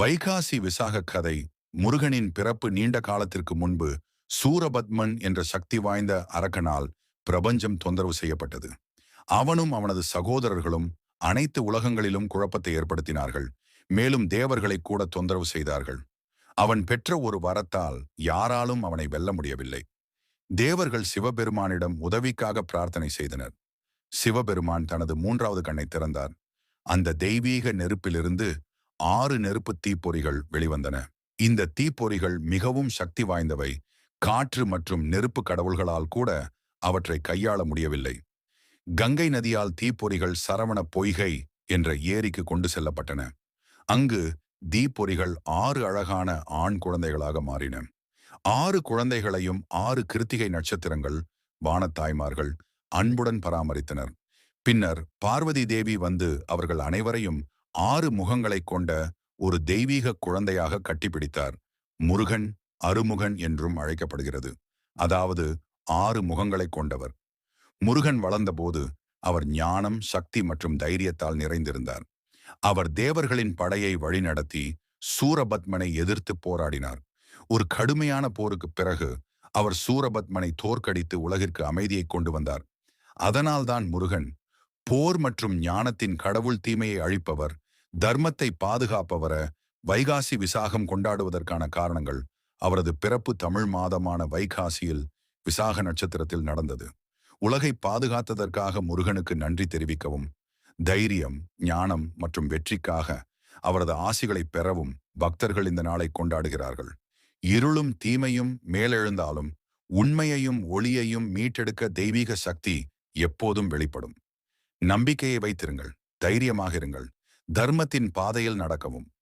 வைகாசி விசாக கதை முருகனின் பிறப்பு நீண்ட காலத்திற்கு முன்பு சூரபத்மன் என்ற சக்தி வாய்ந்த அரக்கனால் பிரபஞ்சம் தொந்தரவு செய்யப்பட்டது. அவனும் அவனது சகோதரர்களும் அனைத்து உலகங்களிலும் குழப்பத்தை ஏற்படுத்தினார்கள். மேலும் தேவர்களை கூட தொந்தரவு செய்தார்கள். அவன் பெற்ற ஒரு வரத்தால் யாராலும் அவனை வெல்ல முடியவில்லை. தேவர்கள் சிவபெருமானிடம் உதவிக்காக பிரார்த்தனை செய்தனர். சிவபெருமான் தனது மூன்றாவது கண்ணை திறந்தார். அந்த தெய்வீக நெருப்பிலிருந்து ஆறு நெருப்பு தீப்பொறிகள் வெளிவந்தன. இந்த தீப்பொறிகள் மிகவும் சக்தி வாய்ந்தவை. காற்று மற்றும் நெருப்பு கடவுள்களால் கூட அவற்றை கையாள முடியவில்லை. கங்கை நதியால் தீப்பொறிகள் சரவண பொய்கை என்ற ஏரிக்கு கொண்டு செல்லப்பட்டன. அங்கு தீப்பொறிகள் ஆறு அழகான ஆண் குழந்தைகளாக மாறின. ஆறு குழந்தைகளையும் ஆறு கிருத்திகை நட்சத்திரங்கள் வானத்தாய்மார்கள் அன்புடன் பராமரித்தனர். பின்னர் பார்வதி தேவி வந்து அவர்கள் அனைவரையும் ஆறு முகங்களை கொண்ட ஒரு தெய்வீக குழந்தையாக கட்டிப்பிடித்தார். முருகன் அருமுகன் என்றும் அழைக்கப்படுகிறது. அதாவது ஆறு முகங்களை கொண்டவர். முருகன் வளர்ந்தபோது அவர் ஞானம் சக்தி மற்றும் தைரியத்தால் நிறைந்திருந்தார். அவர் தேவர்களின் படையை வழிநடத்தி சூரபத்மனை எதிர்த்து போராடினார். ஒரு கடுமையான போருக்கு பிறகு அவர் சூரபத்மனை தோற்கடித்து உலகிற்கு அமைதியை கொண்டு வந்தார். அதனால்தான் முருகன் போர் மற்றும் ஞானத்தின் கடவுள் தீமையை அழிப்பவர் தர்மத்தை பாதுகாப்பவர வைகாசி விசாகம் கொண்டாடுவதற்கான காரணங்கள் அவரது பிறப்பு தமிழ் மாதமான வைகாசியில் விசாக நட்சத்திரத்தில் நடந்தது. உலகை பாதுகாத்ததற்காக முருகனுக்கு நன்றி தெரிவிக்கவும் தைரியம் ஞானம் மற்றும் வெற்றிக்காக அவரது ஆசிகளை பெறவும் பக்தர்கள் இந்த நாளை கொண்டாடுகிறார்கள். இருளும் தீமையும் மேலெழுந்தாலும் உண்மையையும் ஒளியையும் மீட்டெடுக்க தெய்வீக சக்தி எப்போதும் வெளிப்படும். நம்பிக்கையை வைத்திருங்கள் தைரியமாக இருங்கள். தர்மத்தின் பாதையில் நடக்கவும்.